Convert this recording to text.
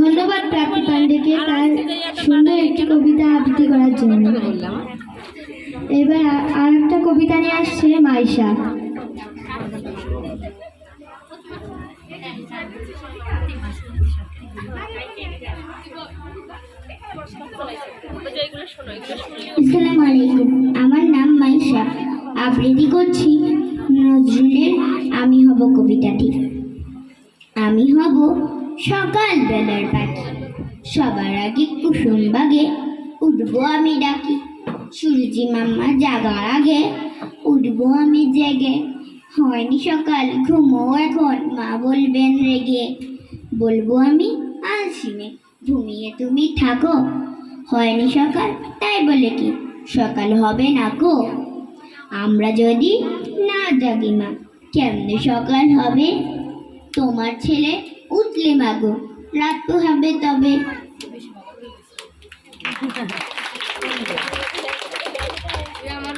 ধন্যবাদ প্রাপ্তি পান্ডেকে তার সুন্দর একটি কবিতা আবৃত্তি করার জন্য। এবার আর একটা কবিতা নিয়ে আসছে মাইশা। আসসালামু আলাইকুম আমার নাম মাইশা। আবৃত্তি করছি নজরুলের আমি হব কবিতাটি। আমি হব সকাল বেলার পাখি। সবার আগে কুসুম বাগে, উঠবো আমি ডাকি। সূর্যি মাম্মা জাগার আগে, উঠবো আমি জেগে। হয়নি সকাল, ঘুমো এখন, মা বলবেন রেগে। বলব আমি আলসিমে ঘুমিয়ে তুমি থাকো। হয়নি সকাল, তাই বলে কি, সকাল হবে না গো আমরা যদি না জাগি মা, কেমনে সকাল হবে? তোমার ছেলে উঠলে মাগো। রাত হবে তবে। আমার